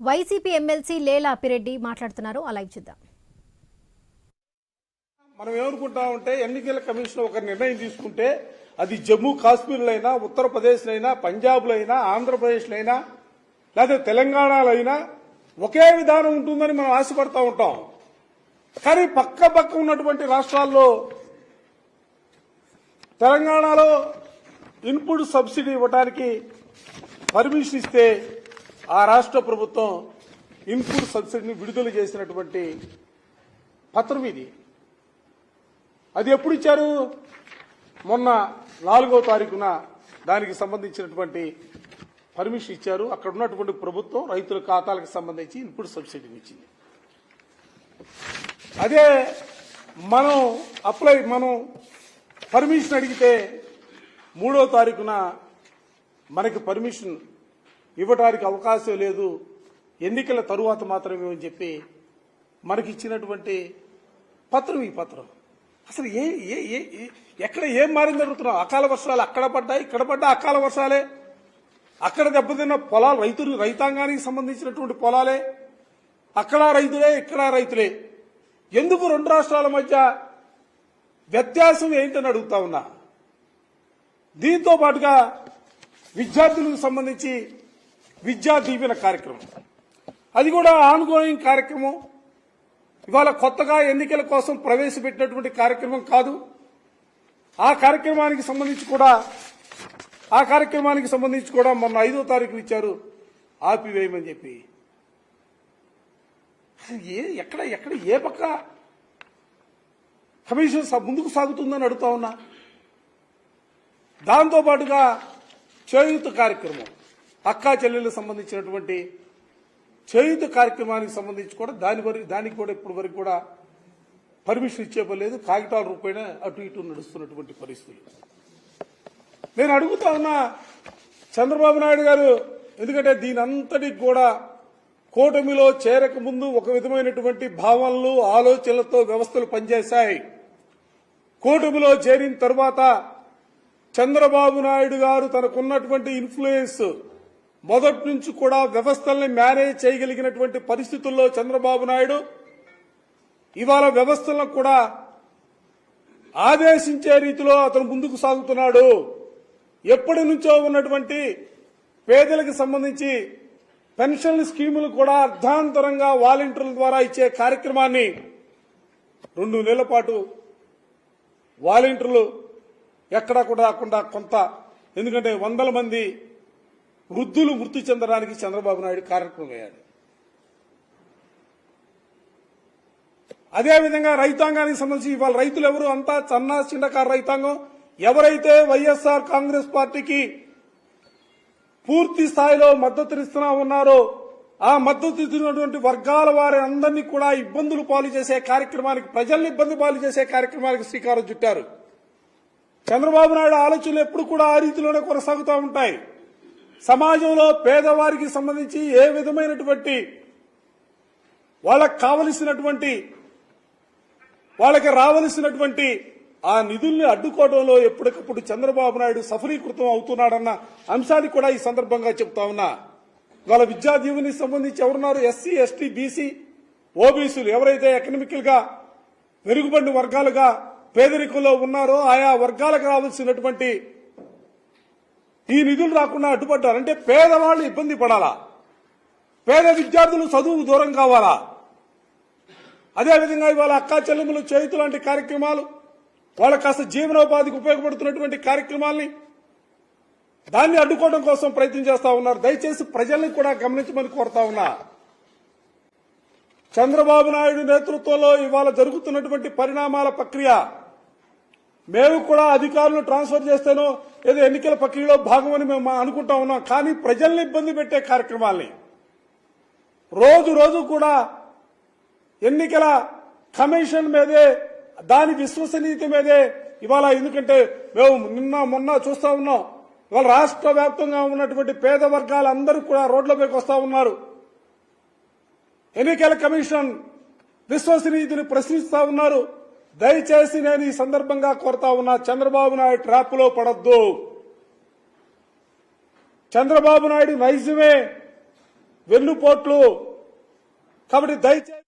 YCP MLC లేలా Appireddy మాట్లాడుతున్నారు. ఆ చూద్దాం. మనం ఏమనుకుంటామంటే ఎన్నికల కమిషన్ ఒక నిర్ణయం తీసుకుంటే అది జమ్మూ కాశ్మీర్లో అయినా ఉత్తరప్రదేశ్లో అయినా పంజాబ్లో అయినా ఆంధ్రప్రదేశ్లో అయినా లేదా తెలంగాణలో అయినా ఒకే విధానం ఉంటుందని మనం ఆశపడతా ఉంటాం. కానీ పక్క పక్క ఉన్నటువంటి రాష్ట్రాల్లో తెలంగాణలో ఇన్పుట్ సబ్సిడీ ఇవ్వడానికి పర్మిషన్ ఇస్తే ఆ రాష్ట్ర ప్రభుత్వం ఇన్పుట్ సబ్సిడీని విడుదల చేసినటువంటి పత్రం ఇది. అది ఎప్పుడు ఇచ్చారు? మొన్న నాలుగో తారీఖున దానికి సంబంధించినటువంటి పర్మిషన్ ఇచ్చారు. అక్కడ ఉన్నటువంటి ప్రభుత్వం రైతుల ఖాతాలకు సంబంధించి ఇన్పుట్ సబ్సిడీని ఇచ్చింది. అదే మనం అప్లై మనం పర్మిషన్ అడిగితే మూడో తారీఖున మనకి పర్మిషన్ ఇవ్వడానికి అవకాశం లేదు. ఎన్నికల తరువాత మాత్రమే అని చెప్పి మనకి ఇచ్చినటువంటి పత్రం ఈ పత్రం. అసలు ఏ ఏ ఏ ఎక్కడ ఏం మారింది అడుగుతున్నాం అకాల వర్షాలు అక్కడ పడ్డాయి ఇక్కడ పడ్డా అకాల వర్షాలే. అక్కడ దెబ్బతిన్న పొలాలు రైతులు రైతాంగానికి సంబంధించినటువంటి పొలాలే. అక్కడ రైతులే ఇక్కడ రైతులే. ఎందుకు రెండు రాష్ట్రాల మధ్య వ్యత్యాసం ఏంటని అడుగుతా ఉన్నా? దీంతో పాటుగా విద్యార్థులకు సంబంధించి విద్యా దీవెన కార్యక్రమం. అది కూడా ఆన్గోయింగ్ కార్యక్రమం. ఇవాళ కొత్తగా ఎన్నికల కోసం ప్రవేశపెట్టినటువంటి కార్యక్రమం కాదు. ఆ కార్యక్రమానికి సంబంధించి కూడా ఆ కార్యక్రమానికి సంబంధించి కూడా మొన్న ఐదో తారీఖు ఇచ్చారు ఆపివేయమని చెప్పి. ఏ ఎక్కడ ఎక్కడ ఏ పక్క కమిషన్ ముందుకు సాగుతుందని అడుగుతా ఉన్నా. దాంతో పాటుగా చేయూత కార్యక్రమం. అక్కా చెల్లెలకు సంబంధించినటువంటి చేయుత కార్యక్రమానికి సంబంధించి కూడా దాని వరకు దానికి కూడా ఇప్పటి వరకు కూడా పర్మిషన్ ఇచ్చేపలేదు కాగితాల రూపాయన అటు ఇటు నడుస్తున్నటువంటి పరిస్థితులు. నేను అడుగుతా ఉన్నా చంద్రబాబు నాయుడు గారు ఎందుకంటే దీని అంతటికి కూడా కూటమిలో చేరక ముందు ఒక విధమైనటువంటి భావనలు ఆలోచనలతో వ్యవస్థలు పనిచేశాయి. కూటమిలో చేరిన తర్వాత చంద్రబాబు నాయుడు గారు తనకున్నటువంటి ఇన్ఫ్లుయెన్స్ మొదటి నుంచి కూడా వ్యవస్థల్ని మేనేజ్ చేయగలిగినటువంటి పరిస్థితుల్లో చంద్రబాబు నాయుడు ఇవాళ వ్యవస్థలను కూడా ఆదేశించే రీతిలో అతను ముందుకు సాగుతున్నాడు. ఎప్పటి నుంచో ఉన్నటువంటి పేదలకు సంబంధించి పెన్షన్ స్కీములు కూడా అర్ధాంతరంగా వాలంటీర్ల ద్వారా ఇచ్చే కార్యక్రమాన్ని రెండు నెలల పాటు వాలంటీర్లు ఎక్కడా కూడా రాకుండా కొంత ఎందుకంటే వందల మంది వృద్ధులు మృతి చెందడానికి చంద్రబాబు నాయుడు కార్యక్రమం అదేవిధంగా రైతాంగానికి సంబంధించి ఇవాళ రైతులు ఎవరు? అంతా చన్నా చిన్నకారు రైతాంగం. ఎవరైతే వైఎస్ఆర్ కాంగ్రెస్ పార్టీకి పూర్తి స్థాయిలో మద్దతునిస్తున్నా ఉన్నారో ఆ మద్దతు ఇస్తున్నటువంటి వర్గాల వారి అందరినీ కూడా ఇబ్బందులు పాలు చేసే కార్యక్రమానికి ప్రజల్ని ఇబ్బంది పాలు చేసే కార్యక్రమానికి శ్రీకారం చుట్టారు. చంద్రబాబు నాయుడు ఆలోచనలు ఎప్పుడు కూడా ఆ రీతిలోనే కొనసాగుతూ ఉంటాయి. సమాజంలో పేదవారికి సంబంధించి ఏ విధమైనటువంటి వాళ్ళకు కావలసినటువంటి వాళ్ళకి రావలసినటువంటి ఆ నిధుల్ని అడ్డుకోవడంలో ఎప్పటికప్పుడు చంద్రబాబు నాయుడు సఫలీకృతం అవుతున్నాడన్న అంశాన్ని కూడా ఈ సందర్భంగా చెప్తా ఉన్నా. వాళ్ళ విద్యా దీవునికి సంబంధించి ఎవరున్నారు? ఎస్సీ ఎస్టీ బీసీ ఓబీసీలు ఎవరైతే ఎకనామికల్గా వెనుకబడిన వర్గాలుగా పేదరికంలో ఉన్నారో ఆయా వర్గాలకు రావాల్సినటువంటి ఈ నిధులు రాకుండా అడ్డుపడ్డారంటే పేదవాళ్ళు ఇబ్బంది పడాలా? పేద విద్యార్థులు చదువు దూరం కావాలా? అదేవిధంగా ఇవాళ అక్కా చెల్లెములు చేయుతు లాంటి కార్యక్రమాలు వాళ్ళ కాస్త జీవనోపాధికి ఉపయోగపడుతున్నటువంటి కార్యక్రమాల్ని దాన్ని అడ్డుకోవడం కోసం ప్రయత్నం చేస్తా ఉన్నారు. దయచేసి ప్రజల్ని కూడా గమనించమని కోరుతా ఉన్నా. చంద్రబాబు నాయుడు నేతృత్వంలో ఇవాళ జరుగుతున్నటువంటి పరిణామాల ప్రక్రియ మేము కూడా అధికారులు ట్రాన్స్ఫర్ చేస్తేనో ఏదో ఎన్నికల ప్రక్రియలో భాగమని మేము అనుకుంటా ఉన్నాం. కానీ ప్రజల్ని ఇబ్బంది పెట్టే కార్యక్రమాల్ని. రోజు రోజు కూడా ఎన్నికల కమిషన్ మీదే దాని విశ్వసనీయత మీదే ఇవాళ ఎందుకంటే మేము నిన్న మొన్న చూస్తా ఉన్నాం. ఇవాళ రాష్ట్ర వ్యాప్తంగా ఉన్నటువంటి పేద వర్గాలందరూ కూడా రోడ్లపైకి వస్తా ఉన్నారు. ఎన్నికల కమిషన్ విశ్వసనీయతని ప్రశ్నిస్తా ఉన్నారు. దయచేసి నేను ఈ సందర్భంగా కోరుతా ఉన్నా చంద్రబాబు నాయుడు ట్రాప్లో పడద్దు. చంద్రబాబు నాయుడు నైజమే. వెన్నుపోట్లు. కాబట్టి దయచేసి